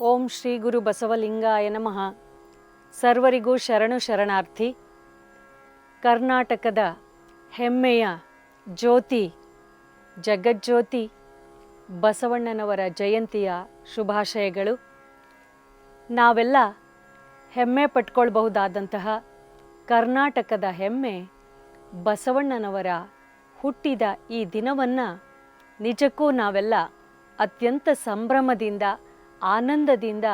ಓಂ ಶ್ರೀ ಗುರು ಬಸವಲಿಂಗಾಯ ನಮಃ. ಸರ್ವರಿಗೂ ಶರಣು ಶರಣಾರ್ಥಿ. ಕರ್ನಾಟಕದ ಹೆಮ್ಮೆಯ ಜ್ಯೋತಿ, ಜಗಜ್ಯೋತಿ, ಬಸವಣ್ಣನವರ ಜಯಂತಿಯ ಶುಭಾಶಯಗಳು. ನಾವೆಲ್ಲ ಹೆಮ್ಮೆ ಪಟ್ಕೊಳ್ಬಹುದಾದಂತಹ ಕರ್ನಾಟಕದ ಹೆಮ್ಮೆ ಬಸವಣ್ಣನವರ ಹುಟ್ಟಿದ ಈ ದಿನವನ್ನು ನಿಜಕ್ಕೂ ನಾವೆಲ್ಲ ಅತ್ಯಂತ ಸಂಭ್ರಮದಿಂದ ಆನಂದದಿಂದ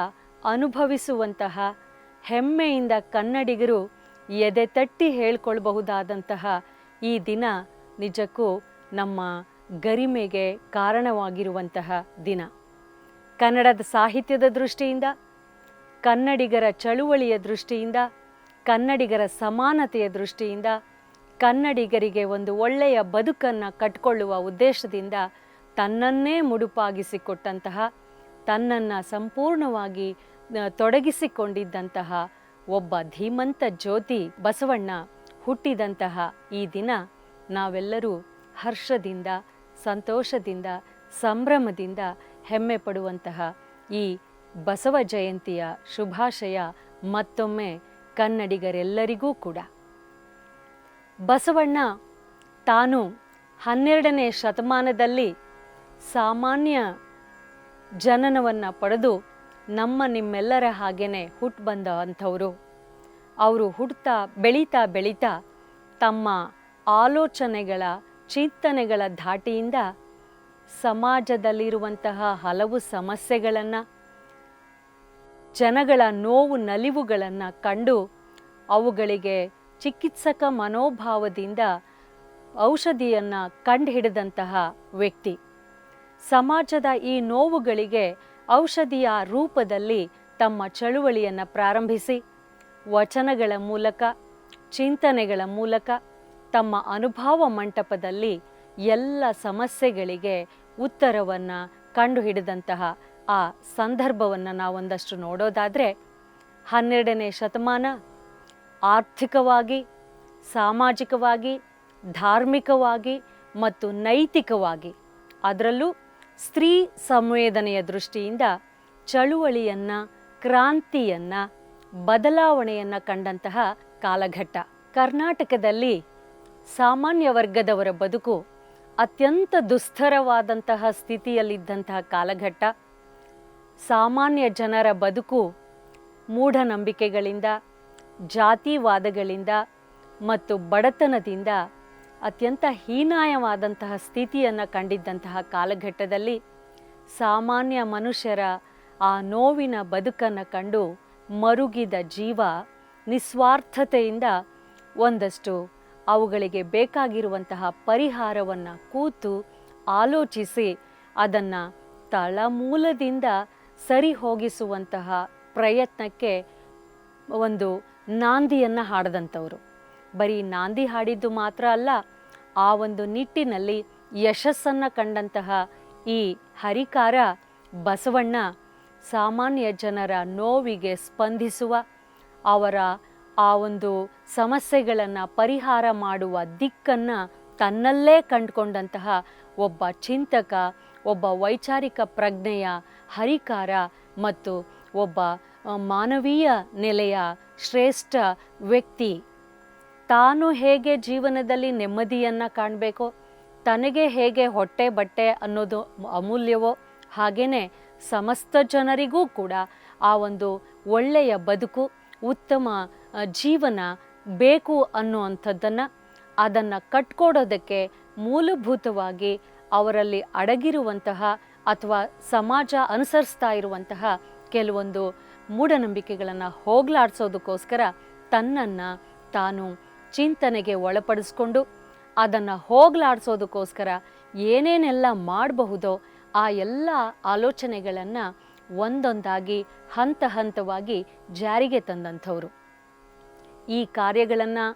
ಅನುಭವಿಸುವಂತಹ ಹೆಮ್ಮೆಯಿಂದ ಕನ್ನಡಿಗರು ಎದೆ ತಟ್ಟಿ ಹೇಳ್ಕೊಳ್ಬಹುದಾದಂತಹ ಈ ದಿನ ನಿಜಕ್ಕೂ ನಮ್ಮ ಗರಿಮೆಗೆ ಕಾರಣವಾಗಿರುವಂತಹ ದಿನ. ಕನ್ನಡದ ಸಾಹಿತ್ಯದ ದೃಷ್ಟಿಯಿಂದ, ಕನ್ನಡಿಗರ ಚಳುವಳಿಯ ದೃಷ್ಟಿಯಿಂದ, ಕನ್ನಡಿಗರ ಸಮಾನತೆಯ ದೃಷ್ಟಿಯಿಂದ, ಕನ್ನಡಿಗರಿಗೆ ಒಂದು ಒಳ್ಳೆಯ ಬದುಕನ್ನು ಕಟ್ಕೊಳ್ಳುವ ಉದ್ದೇಶದಿಂದ ತನ್ನನ್ನೇ ಮುಡುಪಾಗಿಸಿಕೊಟ್ಟಂತಹ ತನ್ನನ್ನು ಸಂಪೂರ್ಣವಾಗಿ ತೊಡಗಿಸಿಕೊಂಡಿದ್ದಂತಹ ಒಬ್ಬ ಧೀಮಂತ ಜ್ಯೋತಿ ಬಸವಣ್ಣ ಹುಟ್ಟಿದಂತಹ ಈ ದಿನ ನಾವೆಲ್ಲರೂ ಹರ್ಷದಿಂದ, ಸಂತೋಷದಿಂದ, ಸಂಭ್ರಮದಿಂದ ಹೆಮ್ಮೆ ಪಡುವಂತಹ ಈ ಬಸವ ಜಯಂತಿಯ ಶುಭಾಶಯ ಮತ್ತೊಮ್ಮೆ ಕನ್ನಡಿಗರೆಲ್ಲರಿಗೂ ಕೂಡ. ಬಸವಣ್ಣ ತಾನು ಹನ್ನೆರಡನೇ ಶತಮಾನದಲ್ಲಿ ಸಾಮಾನ್ಯ ಜನನವನ್ನು ಪಡೆದು ನಮ್ಮ ನಿಮ್ಮೆಲ್ಲರ ಹಾಗೆಯೇ ಹುಟ್ಟು ಬಂದ ಅಂಥವರು. ಅವರು ಹುಡ್ತಾ ಬೆಳೀತಾ ಬೆಳೀತಾ ತಮ್ಮ ಆಲೋಚನೆಗಳ, ಚಿಂತನೆಗಳ ಧಾಟಿಯಿಂದ ಸಮಾಜದಲ್ಲಿರುವಂತಹ ಹಲವು ಸಮಸ್ಯೆಗಳನ್ನು, ಜನಗಳ ನೋವು ನಲಿವುಗಳನ್ನು ಕಂಡು ಅವುಗಳಿಗೆ ಚಿಕಿತ್ಸಕ ಮನೋಭಾವದಿಂದ ಔಷಧಿಯನ್ನು ಕಂಡುಹಿಡಿದಂತಹ ವ್ಯಕ್ತಿ. ಸಮಾಜದ ಈ ನೋವುಗಳಿಗೆ ಔಷಧಿಯ ರೂಪದಲ್ಲಿ ತಮ್ಮ ಚಳುವಳಿಯನ್ನು ಪ್ರಾರಂಭಿಸಿ, ವಚನಗಳ ಮೂಲಕ, ಚಿಂತನೆಗಳ ಮೂಲಕ, ತಮ್ಮ ಅನುಭವ ಮಂಟಪದಲ್ಲಿ ಎಲ್ಲ ಸಮಸ್ಯೆಗಳಿಗೆ ಉತ್ತರವನ್ನು ಕಂಡುಹಿಡಿದಂತಹ ಆ ಸಂದರ್ಭವನ್ನು ನಾವೊಂದಷ್ಟು ನೋಡೋದಾದರೆ, ಹನ್ನೆರಡನೇ ಶತಮಾನ ಆರ್ಥಿಕವಾಗಿ, ಸಾಮಾಜಿಕವಾಗಿ, ಧಾರ್ಮಿಕವಾಗಿ ಮತ್ತು ನೈತಿಕವಾಗಿ. ಅದರಲ್ಲೂ ಸ್ತ್ರೀ ಸಂವೇದನೆಯ ದೃಷ್ಟಿಯಿಂದ ಚಳುವಳಿಯನ್ನ, ಕ್ರಾಂತಿಯನ್ನ, ಬದಲಾವಣೆಯನ್ನು ಕಂಡಂತಹ ಕಾಲಘಟ್ಟ. ಕರ್ನಾಟಕದಲ್ಲಿ ಸಾಮಾನ್ಯ ವರ್ಗದವರ ಬದುಕು ಅತ್ಯಂತ ದುಸ್ತರವಾದಂತಹ ಸ್ಥಿತಿಯಲ್ಲಿದ್ದಂತಹ ಕಾಲಘಟ್ಟ. ಸಾಮಾನ್ಯ ಜನರ ಬದುಕು ಮೂಢನಂಬಿಕೆಗಳಿಂದ, ಜಾತಿವಾದಗಳಿಂದ ಮತ್ತು ಬಡತನದಿಂದ ಅತ್ಯಂತ ಹೀನಾಯವಾದಂತಹ ಸ್ಥಿತಿಯನ್ನು ಕಂಡಿದ್ದಂತಹ ಕಾಲಘಟ್ಟದಲ್ಲಿ ಸಾಮಾನ್ಯ ಮನುಷ್ಯರ ಆ ನೋವಿನ ಬದುಕನ್ನು ಕಂಡು ಮರುಗಿದ ಜೀವ ನಿಸ್ವಾರ್ಥತೆಯಿಂದ ಒಂದಷ್ಟು ಅವುಗಳಿಗೆ ಬೇಕಾಗಿರುವಂತಹ ಪರಿಹಾರವನ್ನು ಕೂತು ಆಲೋಚಿಸಿ ಅದನ್ನು ತಳಮೂಲದಿಂದ ಸರಿ ಹೋಗಿಸುವಂತಹ ಪ್ರಯತ್ನಕ್ಕೆ ಒಂದು ನಾಂದಿಯನ್ನು ಹಾಡದಂಥವ್ರು. ಬರೀ ನಾಂದಿ ಹಾಡಿದ್ದು ಮಾತ್ರ ಅಲ್ಲ, ಆ ಒಂದು ನಿಟ್ಟಿನಲ್ಲಿ ಯಶಸ್ಸನ್ನು ಕಂಡಂತಹ ಈ ಹರಿಕಾರ ಬಸವಣ್ಣ ಸಾಮಾನ್ಯ ಜನರ ನೋವಿಗೆ ಸ್ಪಂದಿಸುವ, ಅವರ ಆ ಒಂದು ಸಮಸ್ಯೆಗಳನ್ನು ಪರಿಹಾರ ಮಾಡುವ ದಿಕ್ಕನ್ನು ತನ್ನಲ್ಲೇ ಕಂಡುಕೊಂಡಂತಹ ಒಬ್ಬ ಚಿಂತಕ, ಒಬ್ಬ ವೈಚಾರಿಕ ಪ್ರಜ್ಞೆಯ ಹರಿಕಾರ ಮತ್ತು ಒಬ್ಬ ಮಾನವೀಯ ನೆಲೆಯ ಶ್ರೇಷ್ಠ ವ್ಯಕ್ತಿ. ತಾನು ಹೇಗೆ ಜೀವನದಲ್ಲಿ ನೆಮ್ಮದಿಯನ್ನು ಕಾಣಬೇಕು, ತನಗೆ ಹೇಗೆ ಹೊಟ್ಟೆ ಬಟ್ಟೆ ಅನ್ನೋದು ಅಮೂಲ್ಯವೋ ಹಾಗೆಯೇ ಸಮಸ್ತ ಜನರಿಗೂ ಕೂಡ ಆ ಒಂದು ಒಳ್ಳೆಯ ಬದುಕು, ಉತ್ತಮ ಜೀವನ ಬೇಕು ಅನ್ನುವಂಥದ್ದನ್ನು ಅದನ್ನು ಕಟ್ಕೊಡೋದಕ್ಕೆ ಮೂಲಭೂತವಾಗಿ ಅವರಲ್ಲಿ ಅಡಗಿರುವಂತಹ ಅಥವಾ ಸಮಾಜ ಅನುಸರಿಸ್ತಾ ಇರುವಂತಹ ಕೆಲವೊಂದು ಮೂಢನಂಬಿಕೆಗಳನ್ನು ಹೋಗಲಾಡಿಸೋದಕ್ಕೋಸ್ಕರ ತನ್ನನ್ನು ತಾನು ಚಿಂತನೆಗೆ ಒಳಪಡಿಸ್ಕೊಂಡು ಅದನ್ನು ಹೋಗಲಾಡಿಸೋದಕ್ಕೋಸ್ಕರ ಏನೇನೆಲ್ಲ ಮಾಡಬಹುದೋ ಆ ಎಲ್ಲ ಆಲೋಚನೆಗಳನ್ನು ಒಂದೊಂದಾಗಿ ಹಂತ ಹಂತವಾಗಿ ಜಾರಿಗೆ ತಂದಂಥವರು. ಈ ಕಾರ್ಯಗಳನ್ನು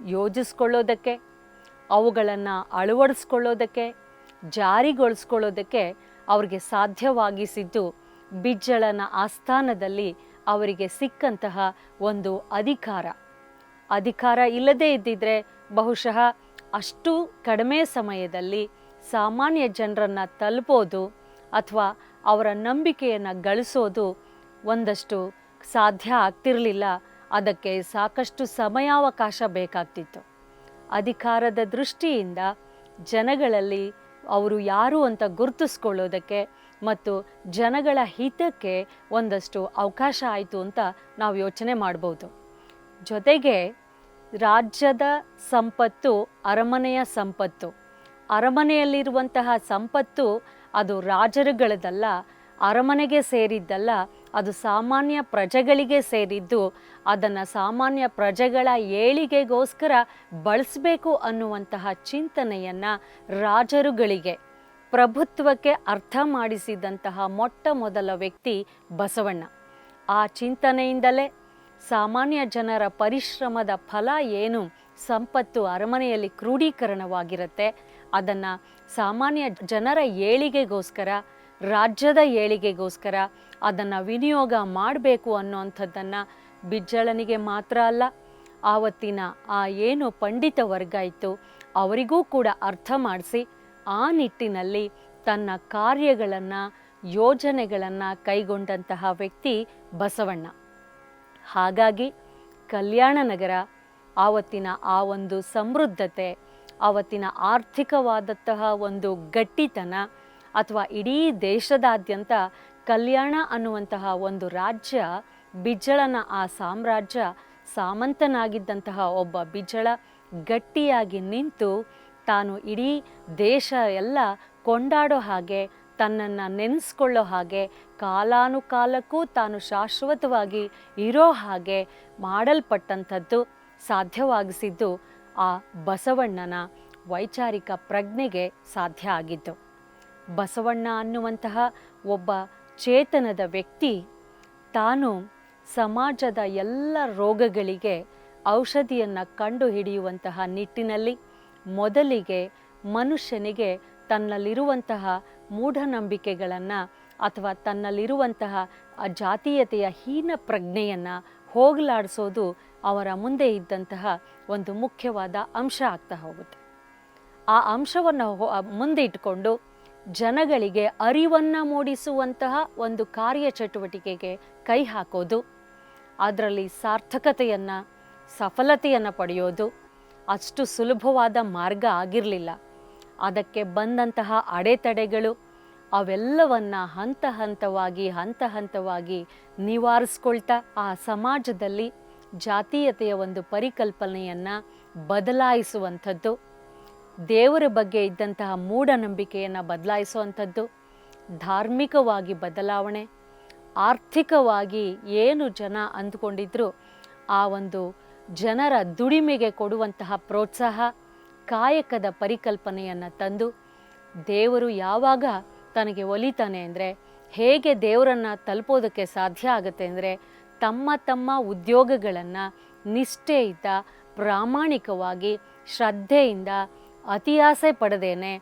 ಯೋಜಿಸ್ಕೊಳ್ಳೋದಕ್ಕೆ, ಅವುಗಳನ್ನು ಅಳವಡಿಸ್ಕೊಳ್ಳೋದಕ್ಕೆ, ಜಾರಿಗೊಳಿಸ್ಕೊಳ್ಳೋದಕ್ಕೆ ಅವರಿಗೆ ಸಾಧ್ಯವಾಗಿಸಿದ್ದು ಬಿಜ್ಜಳನ ಆಸ್ಥಾನದಲ್ಲಿ ಅವರಿಗೆ ಸಿಕ್ಕಂತಹ ಒಂದು ಅಧಿಕಾರ. ಅಧಿಕಾರ ಇಲ್ಲದೇ ಇದ್ದಿದ್ರೆ ಬಹುಶಃ ಅಷ್ಟು ಕಡಿಮೆ ಸಮಯದಲ್ಲಿ ಸಾಮಾನ್ಯ ಜನರನ್ನು ತಲುಪೋದು ಅಥವಾ ಅವರ ನಂಬಿಕೆಯನ್ನು ಗಳಿಸೋದು ಒಂದಷ್ಟು ಸಾಧ್ಯ ಆಗ್ತಿರಲಿಲ್ಲ. ಅದಕ್ಕೆ ಸಾಕಷ್ಟು ಸಮಯಾವಕಾಶ ಬೇಕಾಗ್ತಿತ್ತು. ಅಧಿಕಾರದ ದೃಷ್ಟಿಯಿಂದ ಜನಗಳಲ್ಲಿ ಅವರು ಯಾರು ಅಂತ ಗುರುತಿಸ್ಕೊಳ್ಳೋದಕ್ಕೆ ಮತ್ತು ಜನಗಳ ಹಿತಕ್ಕೆ ಒಂದಷ್ಟು ಅವಕಾಶ ಆಯಿತು ಅಂತ ನಾವು ಯೋಚನೆ ಮಾಡ್ಬೋದು. ಜೊತೆಗೆ ರಾಜ್ಯದ ಸಂಪತ್ತು ಅರಮನೆಯ ಸಂಪತ್ತು. ಅರಮನೆಯಲ್ಲಿರುವಂತಹ ಸಂಪತ್ತು ಅದು ರಾಜರುಗಳದಲ್ಲ ಅರಮನೆಗೆ ಸೇರಿದ್ದಲ್ಲ, ಅದು ಸಾಮಾನ್ಯ ಪ್ರಜೆಗಳಿಗೆ ಸೇರಿದ್ದು, ಅದನ್ನು ಸಾಮಾನ್ಯ ಪ್ರಜೆಗಳ ಏಳಿಗೆಗೋಸ್ಕರ ಬಳಸಬೇಕು ಅನ್ನುವಂತಹ ಚಿಂತನೆಯನ್ನು ರಾಜರುಗಳಿಗೆ, ಪ್ರಭುತ್ವಕ್ಕೆ ಅರ್ಥ ಮಾಡಿಸಿದಂತಹ ಮೊಟ್ಟ ಮೊದಲ ವ್ಯಕ್ತಿ ಬಸವಣ್ಣ. ಆ ಚಿಂತನೆಯಿಂದಲೇ ಸಾಮಾನ್ಯ ಜನರ ಪರಿಶ್ರಮದ ಫಲ ಏನು? ಸಂಪತ್ತು ಅರಮನೆಯಲ್ಲಿ ಕ್ರೋಢೀಕರಣವಾಗಿರುತ್ತೆ ಅದನ್ನು ಸಾಮಾನ್ಯ ಜನರ ಏಳಿಗೆಗೋಸ್ಕರ, ರಾಜ್ಯದ ಏಳಿಗೆಗೋಸ್ಕರ ಅದನ್ನು ವಿನಿಯೋಗ ಮಾಡಬೇಕು ಅನ್ನೋವಂಥದ್ದನ್ನು ಬಿಜ್ಜಳನಿಗೆ ಮಾತ್ರ ಅಲ್ಲ, ಆವತ್ತಿನ ಆ ಏನು ಪಂಡಿತ ವರ್ಗ ಇತ್ತು, ಅವರಿಗೂ ಕೂಡ ಅರ್ಥ ಮಾಡಿಸಿ, ಆ ನಿಟ್ಟಿನಲ್ಲಿ ತನ್ನ ಕಾರ್ಯಗಳನ್ನು, ಯೋಜನೆಗಳನ್ನು ಕೈಗೊಂಡಂತಹ ವ್ಯಕ್ತಿ ಬಸವಣ್ಣ. ಹಾಗಾಗಿ ಕಲ್ಯಾಣ ನಗರ, ಆವತ್ತಿನ ಆ ಒಂದು ಸಮೃದ್ಧತೆ, ಆವತ್ತಿನ ಆರ್ಥಿಕವಾದಂತಹ ಒಂದು ಗಟ್ಟಿತನ ಅಥವಾ ಇಡೀ ದೇಶದಾದ್ಯಂತ ಕಲ್ಯಾಣ ಅನ್ನುವಂತಹ ಒಂದು ರಾಜ್ಯ ಬಿಜ್ಜಳನ ಆ ಸಾಮ್ರಾಜ್ಯ, ಸಾಮಂತನಾಗಿದ್ದಂತಹ ಒಬ್ಬ ಬಿಜ್ಜಳ ಗಟ್ಟಿಯಾಗಿ ನಿಂತು ತಾನು ಇಡೀ ದೇಶ ಎಲ್ಲ ಕೊಂಡಾಡೋ ಹಾಗೆ, ತನ್ನನ್ನು ನೆನೆಸ್ಕೊಳ್ಳೋ ಹಾಗೆ ಕಾಲಾನುಕಾಲಕ್ಕೂ ತಾನು ಶಾಶ್ವತವಾಗಿ ಇರೋ ಹಾಗೆ ಮಾಡಲ್ಪಟ್ಟಂಥದ್ದು ಸಾಧ್ಯವಾಗಿಸಿದ್ದು ಆ ಬಸವಣ್ಣನ ವೈಚಾರಿಕ ಪ್ರಜ್ಞೆಗೆ ಸಾಧ್ಯ ಆಗಿದ್ದು. ಬಸವಣ್ಣ ಅನ್ನುವಂತಹ ಒಬ್ಬ ಚೇತನದ ವ್ಯಕ್ತಿ ತಾನು ಸಮಾಜದ ಎಲ್ಲ ರೋಗಗಳಿಗೆ ಔಷಧಿಯನ್ನು ಕಂಡು ಹಿಡಿಯುವಂತಹ ನಿಟ್ಟಿನಲ್ಲಿ ಮೊದಲಿಗೆ ಮನುಷ್ಯನಿಗೆ ತನ್ನಲ್ಲಿರುವಂತಹ ಮೂಢನಂಬಿಕೆಗಳನ್ನು ಅಥವಾ ತನ್ನಲ್ಲಿರುವಂತಹ ಆ ಜಾತೀಯತೆಯ ಹೀನ ಪ್ರಜ್ಞೆಯನ್ನು ಹೋಗಲಾಡಿಸೋದು ಅವರ ಮುಂದೆ ಇದ್ದಂತಹ ಒಂದು ಮುಖ್ಯವಾದ ಅಂಶ ಆಗ್ತಾ ಹೋಗುತ್ತೆ. ಆ ಅಂಶವನ್ನು ಮುಂದೆ ಇಟ್ಕೊಂಡು ಜನಗಳಿಗೆ ಅರಿವನ್ನು ಮೂಡಿಸುವಂತಹ ಒಂದು ಕಾರ್ಯ ಚಟುವಟಿಕೆಗೆ ಕೈ ಹಾಕೋದು, ಅದರಲ್ಲಿ ಸಾರ್ಥಕತೆಯನ್ನು, ಸಫಲತೆಯನ್ನು ಪಡೆಯೋದು ಅಷ್ಟು ಸುಲಭವಾದ ಮಾರ್ಗ ಆಗಿರಲಿಲ್ಲ. ಅದಕ್ಕೆ ಬಂದಂತಹ ಅಡೆತಡೆಗಳು ಅವೆಲ್ಲವನ್ನ ಹಂತ ಹಂತವಾಗಿ ಹಂತ ಹಂತವಾಗಿ ನಿವಾರಿಸ್ಕೊಳ್ತಾ ಆ ಸಮಾಜದಲ್ಲಿ ಜಾತೀಯತೆಯ ಒಂದು ಪರಿಕಲ್ಪನೆಯನ್ನು ಬದಲಾಯಿಸುವಂಥದ್ದು. ದೇವರ ಬಗ್ಗೆ ಇದ್ದಂತಹ ಮೂಢನಂಬಿಕೆಯನ್ನು ಬದಲಾಯಿಸುವಂಥದ್ದು. ಧಾರ್ಮಿಕವಾಗಿ ಬದಲಾವಣೆ, ಆರ್ಥಿಕವಾಗಿ ಏನು ಜನ ಅಂದ್ಕೊಂಡಿದ್ರು ಆ ಒಂದು ಜನರ ದುಡಿಮೆಗೆ ಕೊಡುವಂತಹ ಪ್ರೋತ್ಸಾಹ, ಕಾಯಕದ ಪರಿಕಲ್ಪನೆಯನ್ನು ತಂದು ದೇವರು ಯಾವಾಗ ತನಗೆ ಒಲಿತಾನೆ ಅಂದರೆ ಹೇಗೆ ದೇವರನ್ನು ತಲುಪೋದಕ್ಕೆ ಸಾಧ್ಯ ಆಗುತ್ತೆ ಅಂದರೆ ತಮ್ಮ ತಮ್ಮ ಉದ್ಯೋಗಗಳನ್ನು ನಿಷ್ಠೆಯಿಂದ, ಪ್ರಾಮಾಣಿಕವಾಗಿ, ಶ್ರದ್ಧೆಯಿಂದ ಅತಿಯಾಸೆ ಪಡೆದೇನೆ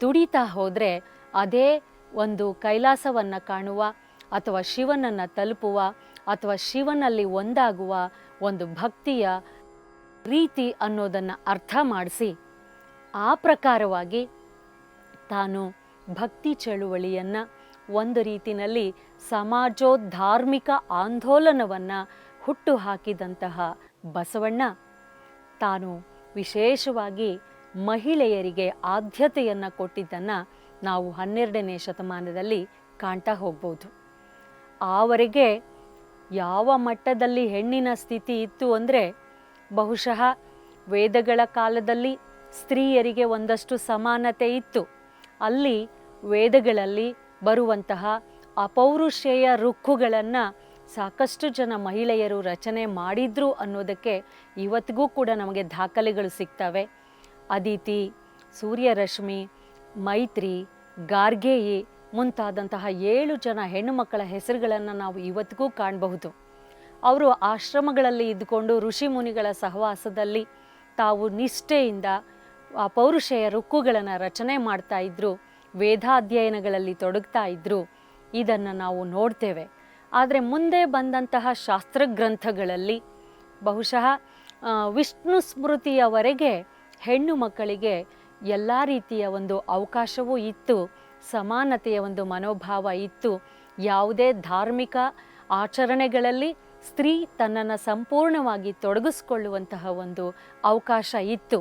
ದುಡಿತಾ ಹೋದರೆ ಅದೇ ಒಂದು ಕೈಲಾಸವನ್ನು ಕಾಣುವ ಅಥವಾ ಶಿವನನ್ನು ತಲುಪುವ ಅಥವಾ ಶಿವನಲ್ಲಿ ಒಂದಾಗುವ ಒಂದು ಭಕ್ತಿಯ ರೀತಿ ಅನ್ನೋದನ್ನು ಅರ್ಥ ಮಾಡಿಸಿ ಆ ಪ್ರಕಾರವಾಗಿ ತಾನು ಭಕ್ತಿ ಚಳುವಳಿಯನ್ನು ಒಂದು ರೀತಿಯಲ್ಲಿ ಸಮಾಜೋಧಾರ್ಮಿಕ ಆಂದೋಲನವನ್ನು ಹುಟ್ಟು ಹಾಕಿದಂತಹ ಬಸವಣ್ಣ. ತಾನು ವಿಶೇಷವಾಗಿ ಮಹಿಳೆಯರಿಗೆ ಆದ್ಯತೆಯನ್ನು ಕೊಟ್ಟಿದ್ದನ್ನು ನಾವು ಹನ್ನೆರಡನೇ ಶತಮಾನದಲ್ಲಿ ಕಾಣ್ತಾ ಹೋಗ್ಬೋದು. ಆವರೆಗೆ ಯಾವ ಮಟ್ಟದಲ್ಲಿ ಹೆಣ್ಣಿನ ಸ್ಥಿತಿ ಇತ್ತು ಅಂದರೆ ಬಹುಶಃ ವೇದಗಳ ಕಾಲದಲ್ಲಿ ಸ್ತ್ರೀಯರಿಗೆ ಒಂದಷ್ಟು ಸಮಾನತೆ ಇತ್ತು. ಅಲ್ಲಿ ವೇದಗಳಲ್ಲಿ ಬರುವಂತಹ ಅಪೌರುಷೇಯ ರುಕ್ಕುಗಳನ್ನು ಸಾಕಷ್ಟು ಜನ ಮಹಿಳೆಯರು ರಚನೆ ಮಾಡಿದ್ರು ಅನ್ನೋದಕ್ಕೆ ಇವತ್ತಿಗೂ ಕೂಡ ನಮಗೆ ದಾಖಲೆಗಳು ಸಿಗ್ತವೆ. ಅದಿತಿ, ಸೂರ್ಯರಶ್ಮಿ, ಮೈತ್ರಿ, ಗಾರ್ಗೇಯಿ ಮುಂತಾದಂತಹ ಏಳು ಜನ ಹೆಣ್ಣು ಮಕ್ಕಳ ಹೆಸರುಗಳನ್ನು ನಾವು ಇವತ್ತಿಗೂ ಕಾಣಬಹುದು. ಅವರು ಆಶ್ರಮಗಳಲ್ಲಿ ಇದ್ದುಕೊಂಡು ಋಷಿ ಮುನಿಗಳ ಸಹವಾಸದಲ್ಲಿ ತಾವು ನಿಷ್ಠೆಯಿಂದ ಆ ಪೌರುಷೆಯ ರುಕ್ಕುಗಳನ್ನು ರಚನೆ ಮಾಡ್ತಾ ಇದ್ರು. ವೇದಾಧ್ಯಯನಗಳಲ್ಲಿ ತೊಡಗ್ತಾ ಇದ್ರು. ಇದನ್ನು ನಾವು ನೋಡ್ತೇವೆ. ಆದರೆ ಮುಂದೆ ಬಂದಂತಹ ಶಾಸ್ತ್ರಗ್ರಂಥಗಳಲ್ಲಿ ಬಹುಶಃ ವಿಷ್ಣು ಸ್ಮೃತಿಯವರೆಗೆ ಹೆಣ್ಣು ಮಕ್ಕಳಿಗೆ ಎಲ್ಲ ರೀತಿಯ ಒಂದು ಅವಕಾಶವೂ ಇತ್ತು, ಸಮಾನತೆಯ ಒಂದು ಮನೋಭಾವ ಇತ್ತು. ಯಾವುದೇ ಧಾರ್ಮಿಕ ಆಚರಣೆಗಳಲ್ಲಿ ಸ್ತ್ರೀ ತನ್ನನ್ನು ಸಂಪೂರ್ಣವಾಗಿ ತೊಡಗಿಸ್ಕೊಳ್ಳುವಂತಹ ಒಂದು ಅವಕಾಶ ಇತ್ತು.